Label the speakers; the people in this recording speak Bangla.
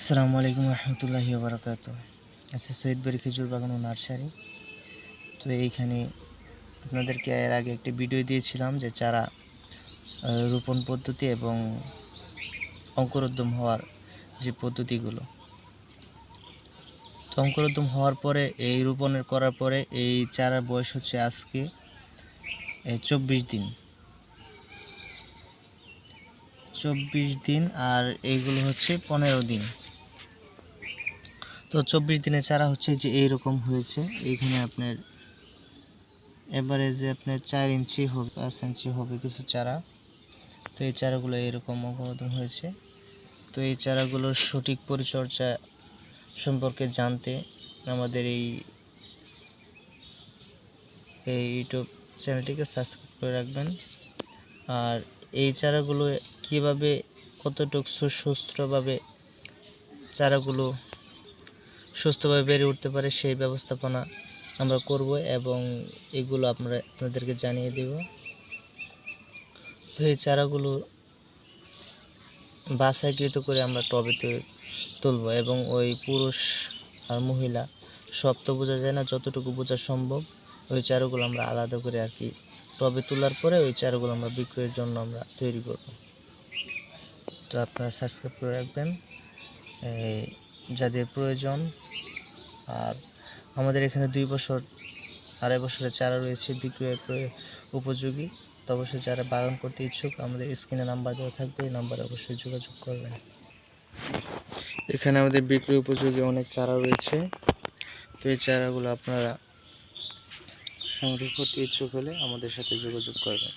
Speaker 1: আসসালামু আলাইকুম রহমতুল্লাহি বারকাত আচ্ছা সৈয়দ বাড়ি খেজুর বাগান ও নার্সারি। তো এইখানে আপনাদেরকে এর আগে একটি ভিডিও দিয়েছিলাম যে চারা রোপণ পদ্ধতি এবং অঙ্কুরোদ্যম হওয়ার যে পদ্ধতিগুলো। তো অঙ্কুরোদ্যম হওয়ার পরে, এই রোপণের করার পরে এই চারার বয়স হচ্ছে আজকে চব্বিশ দিন। চব্বিশ দিন আর এইগুলো হচ্ছে পনেরো দিন। তো চব্বিশ দিনের চারা হচ্ছে যে এইরকম হয়েছে। এইখানে আপনার এভারেজে আপনার চার ইঞ্চি হবে, পাঁচ ইঞ্চি হবে কিছু চারা। তো এই চারাগুলো এরকম অবনতন হয়েছে। তো এই চারাগুলোর সঠিক পরিচর্যা সম্পর্কে জানতে আমাদের এই এই ইউটিউব চ্যানেলটিকে সাবস্ক্রাইব করে রাখবেন। আর এই চারাগুলো কীভাবে, কতটুকু সুস্থভাবে চারাগুলো সুস্থভাবে বেড়ে উঠতে পারে, সেই ব্যবস্থাপনা আমরা করব এবং এগুলো আমরা আপনাদেরকে জানিয়ে দেব। তো এই চারাগুলো বাছাইকৃত করে আমরা টবেতে তুলব এবং ওই পুরুষ আর মহিলা সব তো বোঝা যায় না, যতটুকু বোঝা সম্ভব ওই চারাগুলো আমরা আলাদা করে আর কি টবে তোলার পরে ওই চারাগুলো আমরা বিক্রয়ের জন্য আমরা তৈরি করব। তো আপনারা সাবস্ক্রাইব করে রাখবেন। এই যাদের প্রয়োজন। আর আমাদের এখানে দুই বছর, আড়াই বছরের চারা রয়েছে বিক্রয়ের উপযোগী। তো অবশ্যই যারা বাগান করতে ইচ্ছুক, আমাদের স্ক্রিনে নাম্বার দেওয়া থাকবে, এই নাম্বারে অবশ্যই যোগাযোগ করবেন। এখানে আমাদের বিক্রি উপযোগী অনেক চারা রয়েছে। তো এই চারাগুলো আপনারা সংগ্রহ করতে ইচ্ছুক হলে আমাদের সাথে যোগাযোগ করবেন।